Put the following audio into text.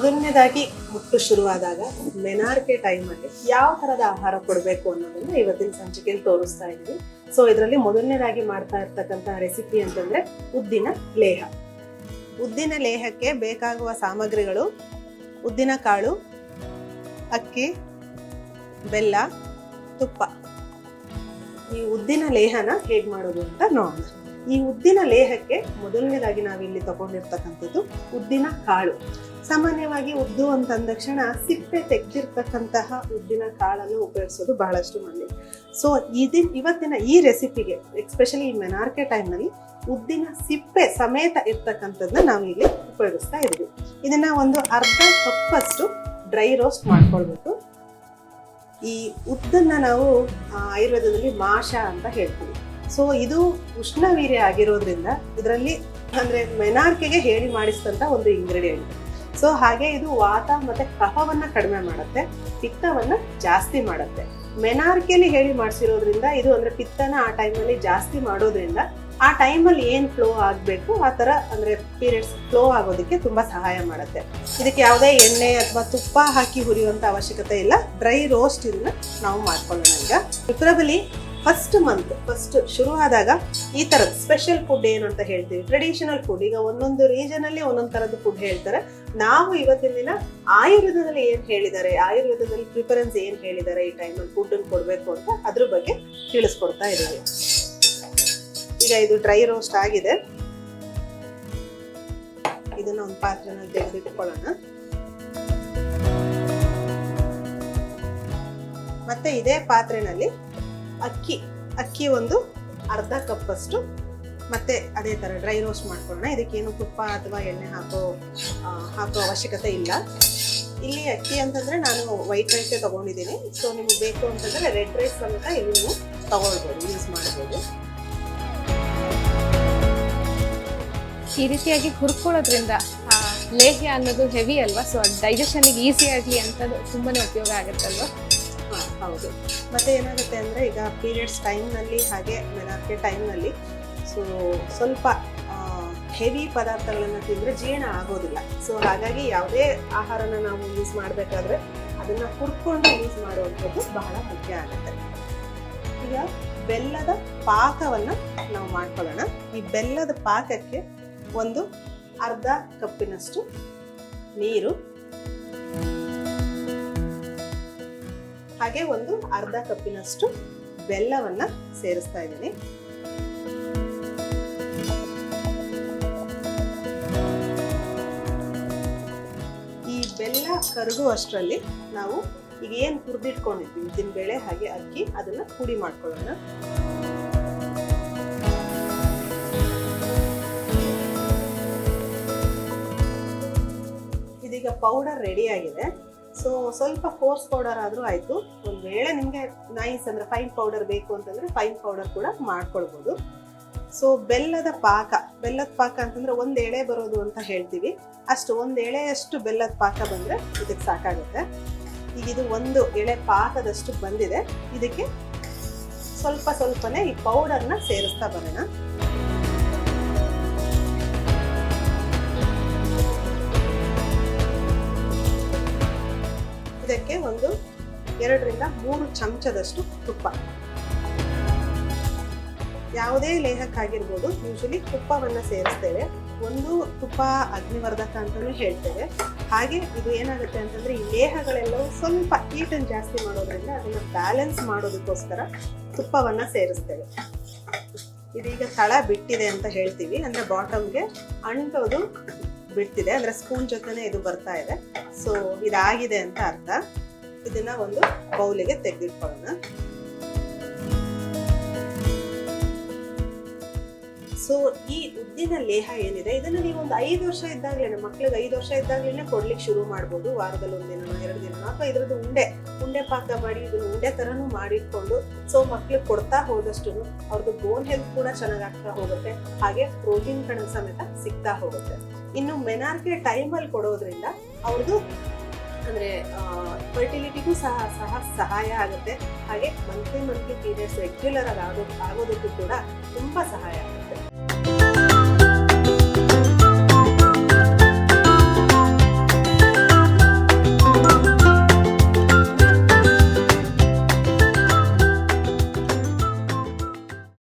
ಮೊದಲನೇದಾಗಿ ಮುಟ್ಟು ಶುರುವಾದಾಗ ಮೆನಾರ್ಕೆ ಟೈಮಲ್ಲಿ ಯಾವ ಥರದ ಆಹಾರ ಕೊಡಬೇಕು ಅನ್ನೋದನ್ನ ಇವತ್ತಿನ ಸಂಚಿಕೆಯಲ್ಲಿ ತೋರಿಸ್ತಾ ಇದ್ದೀವಿ. ಸೊ ಇದರಲ್ಲಿ ಮೊದಲನೇದಾಗಿ ಮಾಡ್ತಾ ಇರ್ತಕ್ಕಂತಹ ರೆಸಿಪಿ ಅಂತಂದ್ರೆ ಉದ್ದಿನ ಲೇಹ. ಉದ್ದಿನ ಲೇಹಕ್ಕೆ ಬೇಕಾಗುವ ಸಾಮಗ್ರಿಗಳು ಉದ್ದಿನ ಕಾಳು, ಅಕ್ಕಿ, ಬೆಲ್ಲ, ತುಪ್ಪ. ಈ ಉದ್ದಿನ ಲೇಹನ ಹೇಗೆ ಮಾಡೋದು ಅಂತ ನೋಡೋಣ. ಈ ಉದ್ದಿನ ಲೇಹಕ್ಕೆ ಮೊದಲನೇದಾಗಿ ನಾವಿಲ್ಲಿ ತಗೊಂಡಿರ್ತಕ್ಕಂಥದ್ದು ಉದ್ದಿನ ಕಾಳು. ಸಾಮಾನ್ಯವಾಗಿ ಉದ್ದು ಅಂತ ಅಂದ ತಕ್ಷಣ ಸಿಪ್ಪೆ ತೆಗೆದಿರ್ತಕ್ಕಂತಹ ಉದ್ದಿನ ಕಾಳನ್ನು ಉಪಯೋಗಿಸೋದು ಬಹಳಷ್ಟು ಮಂದಿ ಸೊ ಇದಿನ ಇವತ್ತಿನ ಈ ರೆಸಿಪಿಗೆ ಎಸ್ಪೆಷಲಿ ಈ ಮೆನಾರ್ಕೆ ಟೈಮ್ನಲ್ಲಿ ಉದ್ದಿನ ಸಿಪ್ಪೆ ಸಮೇತ ಇರ್ತಕ್ಕಂಥದ್ದನ್ನ ನಾವು ಇಲ್ಲಿ ಉಪಯೋಗಿಸ್ತಾ ಇದ್ದೀವಿ. ಇದನ್ನ ಒಂದು ಅರ್ಧ ಕಪ್ಪಷ್ಟು ಡ್ರೈ ರೋಸ್ಟ್ ಮಾಡ್ಕೊಳ್ಬೇಕು. ಈ ಉದ್ದನ್ನ ನಾವು ಆಯುರ್ವೇದದಲ್ಲಿ ಮಾಷ ಅಂತ ಹೇಳ್ತೀವಿ. ಸೊ ಇದು ಉಷ್ಣವೀರ್ಯ ಆಗಿರೋದ್ರಿಂದ ಇದರಲ್ಲಿ ಅಂದ್ರೆ ಮೆನಾರ್ಕೆಗೆ ಹೇಳಿ ಮಾಡಿಸಿದಂಥ ಒಂದು ಇಂಗ್ರೀಡಿಯೆಂಟ್ ಸೊ ಹಾಗೆ ಇದು ವಾತ ಮತ್ತೆ ಕಫವನ್ನ ಕಡಿಮೆ ಮಾಡುತ್ತೆ, ಪಿತ್ತವನ್ನ ಜಾಸ್ತಿ ಮಾಡುತ್ತೆ. ಮೆನಾರ್ಕೆಲಿ ಹೇಳಿ ಮಾಡಿಸಿರೋದ್ರಿಂದ ಇದು ಅಂದ್ರೆ ಪಿತ್ತನ ಆ ಟೈಮಲ್ಲಿ ಜಾಸ್ತಿ ಮಾಡೋದ್ರಿಂದ ಆ ಟೈಮಲ್ಲಿ ಏನ್ ಫ್ಲೋ ಆಗಬೇಕು, ಆ ಥರ ಅಂದ್ರೆ ಪೀರಿಯಡ್ಸ್ ಫ್ಲೋ ಆಗೋದಕ್ಕೆ ತುಂಬಾ ಸಹಾಯ ಮಾಡುತ್ತೆ. ಇದಕ್ಕೆ ಯಾವುದೇ ಎಣ್ಣೆ ಅಥವಾ ತುಪ್ಪ ಹಾಕಿ ಹುರಿಯುವಂತ ಅವಶ್ಯಕತೆ ಇಲ್ಲ. ಡ್ರೈ ರೋಸ್ಟ್ ಇದನ್ನ ನಾವು ಮಾಡ್ಕೊಳ್ಳೋಣ ಈಗ. ಪ್ರಿಫರಬಲಿ ಫಸ್ಟ್ ಮಂತ್ ಫಸ್ಟ್ ಶುರುವಾದಾಗ ಈ ತರದ ಸ್ಪೆಷಲ್ ಫುಡ್ ಏನು ಅಂತ ಹೇಳ್ತೀವಿ. ಟ್ರೆಡಿಷನಲ್ ಫುಡ್ ಈಗ ಒಂದೊಂದು ರೀಜನ್ ಅಲ್ಲಿ ಒಂದೊಂದು ತರದ ಫುಡ್ ಹೇಳ್ತಾರೆ. ನಾವು ಇವತ್ತಿನ ದಿನ ಆಯುರ್ವೇದದಲ್ಲಿ ಏನ್ ಹೇಳಿದ್ದಾರೆ, ಆಯುರ್ವೇದದಲ್ಲಿ ಪ್ರಿಫರೆನ್ಸ್ ಏನ್ ಹೇಳಿದ್ದಾರೆ ಈ ಟೈಮಲ್ಲಿ ಫುಡ್ ಕೊಡ್ಬೇಕು ಅಂತ ಅದ್ರ ಬಗ್ಗೆ ತಿಳಿಸ್ಕೊಡ್ತಾ ಇದ್ದೀವಿ ಈಗ ಇದು ಡ್ರೈ ರೋಸ್ಟ್ ಆಗಿದೆ. ಇದನ್ನ ಒಂದು ಪಾತ್ರೆನಲ್ಲಿ ತೆಗೆದಿಟ್ಕೊಳ್ಳೋಣ. ಮತ್ತೆ ಇದೇ ಪಾತ್ರೆನಲ್ಲಿ ಅಕ್ಕಿ ಅಕ್ಕಿ ಒಂದು ಅರ್ಧ ಕಪ್ಪಷ್ಟು ಮತ್ತೆ ಅದೇ ಥರ ಡ್ರೈ ರೋಸ್ಟ್ ಮಾಡ್ಕೊಳ್ಳೋಣ. ಇದಕ್ಕೇನು ತುಪ್ಪ ಅಥವಾ ಎಣ್ಣೆ ಹಾಕೋ ಹಾಕೋ ಅವಶ್ಯಕತೆ ಇಲ್ಲ. ಇಲ್ಲಿ ಅಕ್ಕಿ ಅಂತಂದರೆ ನಾನು ವೈಟ್ ರೈಸೇ ತೊಗೊಂಡಿದ್ದೀನಿ. ಸೊ ನಿಮಗೆ ಬೇಕು ಅಂತಂದರೆ ರೆಡ್ ರೈಸ್ ಸಮೇತ ಇಲ್ಲಿ ನೀವು ತೊಗೊಳ್ಬೋದು ಯೂಸ್ ಮಾಡ್ಬೋದು. ಈ ರೀತಿಯಾಗಿ ಹುರ್ಕೊಳ್ಳೋದ್ರಿಂದ ಲೇಹ್ಯ ಅನ್ನೋದು ಹೆವಿ ಅಲ್ವಾ? ಸೊ ಡೈಜೆಷನಿಗೆ ಈಸಿ ಆಗಲಿ ಅಂತದ್ದು ತುಂಬಾ ಉಪಯೋಗ ಆಗುತ್ತಲ್ವಾ? ಹೌದು. ಮತ್ತೆ ಏನಾಗುತ್ತೆ ಅಂದರೆ ಈಗ ಪೀರಿಯಡ್ಸ್ ಟೈಮ್ನಲ್ಲಿ ಹಾಗೆ ಮೆನಾರ್ಕೆ ಟೈಮ್ನಲ್ಲಿ ಸೊ ಸ್ವಲ್ಪ ಹೆವಿ ಪದಾರ್ಥಗಳನ್ನು ತಿಂದರೆ ಜೀರ್ಣ ಆಗೋದಿಲ್ಲ. ಸೊ ಹಾಗಾಗಿ ಯಾವುದೇ ಆಹಾರನ ನಾವು ಯೂಸ್ ಮಾಡಬೇಕಾದ್ರೆ ಅದನ್ನು ಕುಡ್ಕೊಂಡು ಯೂಸ್ ಮಾಡುವಂಥದ್ದು ಬಹಳ ಮುಖ್ಯ ಆಗುತ್ತೆ. ಈಗ ಬೆಲ್ಲದ ಪಾಕವನ್ನು ನಾವು ಮಾಡ್ಕೊಳ್ಳೋಣ. ಈ ಬೆಲ್ಲದ ಪಾಕಕ್ಕೆ ಒಂದು ಅರ್ಧ ಕಪ್ಪಿನಷ್ಟು ನೀರು ಹಾಗೆ ಒಂದು ಅರ್ಧ ಕಪ್ಪಿನಷ್ಟು ಬೆಲ್ಲವನ್ನ ಸೇರಿಸ್ತಾ ಇದ್ದೀನಿ. ಈ ಬೆಲ್ಲ ಕರಗುವಷ್ಟರಲ್ಲಿ ನಾವು ಈಗ ಏನು ಹುರಿದಿಟ್ಕೊಂಡಿದ್ವಿ? ಉದ್ದಿನ ಬೇಳೆ ಹಾಗೆ ಅಕ್ಕಿ, ಅದನ್ನ ಪುಡಿ ಮಾಡ್ಕೊಳ್ಳೋಣ. ಇದೀಗ ಪೌಡರ್ ರೆಡಿ ಆಗಿದೆ. ಸೊ ಸ್ವಲ್ಪ ಕೋರ್ಸ್ ಪೌಡರ್ ಆದರೂ ಆಯಿತು. ಒಂದು ವೇಳೆ ನಿಮಗೆ ನೈಸ್ ಅಂದರೆ ಫೈನ್ ಪೌಡರ್ ಬೇಕು ಅಂತಂದರೆ ಫೈನ್ ಪೌಡರ್ ಕೂಡ ಮಾಡ್ಕೊಳ್ಬೋದು. ಸೊ ಬೆಲ್ಲದ ಪಾಕ ಬೆಲ್ಲದ ಪಾಕ ಅಂತಂದರೆ ಒಂದು ಎಳೆ ಬರೋದು ಅಂತ ಹೇಳ್ತೀವಿ. ಅಷ್ಟು ಒಂದು ಎಳೆಯಷ್ಟು ಬೆಲ್ಲದ ಪಾಕ ಬಂದರೆ ಇದಕ್ಕೆ ಸಾಕಾಗುತ್ತೆ. ಈಗ ಇದು ಒಂದು ಎಳೆ ಪಾಕದಷ್ಟು ಬಂದಿದೆ. ಇದಕ್ಕೆ ಸ್ವಲ್ಪ ಸ್ವಲ್ಪನೇ ಈ ಪೌಡರ್ನ ಸೇರಿಸ್ತಾ ಬರೋಣ. ಒಂದು, ಎರಡರಿಂದ ಮೂರು ಚಮಚದಷ್ಟು ತುಪ್ಪ. ಯಾವುದೇ ಲೇಹಕ್ಕಾಗಿರ್ಬೋದು ಯೂಶಲಿ ತುಪ್ಪವನ್ನು ಸೇರಿಸ್ತೇವೆ. ಒಂದು ತುಪ್ಪ ಅಗ್ನಿವರ್ಧಕ ಅಂತಲೂ ಹೇಳ್ತೇವೆ. ಹಾಗೆ ಇದು ಏನಾಗುತ್ತೆ ಅಂತಂದ್ರೆ, ಈ ಲೇಹಗಳೆಲ್ಲವೂ ಸ್ವಲ್ಪ ಹೀಟನ್ನು ಜಾಸ್ತಿ ಮಾಡೋದ್ರಿಂದ ಅದನ್ನು ಬ್ಯಾಲೆನ್ಸ್ ಮಾಡೋದಕ್ಕೋಸ್ಕರ ತುಪ್ಪವನ್ನು ಸೇರಿಸ್ತೇವೆ. ಇದೀಗ ತಳ ಬಿಟ್ಟಿದೆ ಅಂತ ಹೇಳ್ತೀವಿ. ಅಂದ್ರೆ ಬಾಟಮ್ಗೆ ಅಂಟೋದು ಬಿಡ್ತಿದೆ. ಅಂದ್ರೆ ಸ್ಪೂನ್ ಜೊತೆನೇ ಇದು ಬರ್ತಾ ಇದೆ. ಸೊ ಇದಾಗಿದೆ ಅಂತ ಅರ್ಥ. ಇದನ್ನ ಒಂದು ಬೌಲಿಗೆ ತೆಗೆದಿಟ್ಕೊಳ್ಳೋಣ ಸೊ ಈ ಉದ್ದಿನ ಲೇಹ ಏನಿದೆ? ಇದನ್ನ ನೀವು ಒಂದು ಐದು ವರ್ಷ ಇದ್ದಾಗಲೇ ಮಕ್ಳಿಗೆ ಐದು ವರ್ಷ ಇದ್ದಾಗಲೇ ಕೊಡ್ಲಿಕ್ಕೆ ಶುರು ಮಾಡ್ಬೋದು. ವಾರದಲ್ಲಿ ಒಂದಿನ ಎರಡು ದಿನ. ಅಥವಾ ಇದ್ರದ್ದು ಉಂಡೆ ಉಂಡೆ ಪಾಕ ಮಾಡಿ, ಇದನ್ನ ಉಂಡೆ ತರನು ಮಾಡಿಟ್ಕೊಂಡು ಸೊ ಮಕ್ಳಿಗೆ ಕೊಡ್ತಾ ಹೋದಷ್ಟು ಅವ್ರದ್ದು ಬೋನ್ ಹೆಲ್ತ್ ಕೂಡ ಚೆನ್ನಾಗಾಗ್ತಾ ಹೋಗುತ್ತೆ. ಹಾಗೆ ಪ್ರೋಟೀನ್ ಕಣ ಸಮೇತ ಸಿಗ್ತಾ ಹೋಗುತ್ತೆ. ಇನ್ನು ಮೆನಾರ್ಕೆ ಟೈಮಲ್ಲಿ ಕೊಡೋದ್ರಿಂದ ಅವ್ರದ್ದು ಅಂದ್ರೆ ಫರ್ಟಿಲಿಟಿಗೂ ಸಹ ಸಹ ಸಹಾಯ ಆಗುತ್ತೆ. ಹಾಗೆ ಮಂತ್ಲಿ ಮಂತ್ಲಿ ಪೀರಿಯಡ್ಸ್ ರೆಗ್ಯುಲರ್ ಆಗಿ ಆಗೋ ಆಗೋದಕ್ಕೂ ಕೂಡ ತುಂಬಾ ಸಹಾಯ ಆಗುತ್ತೆ.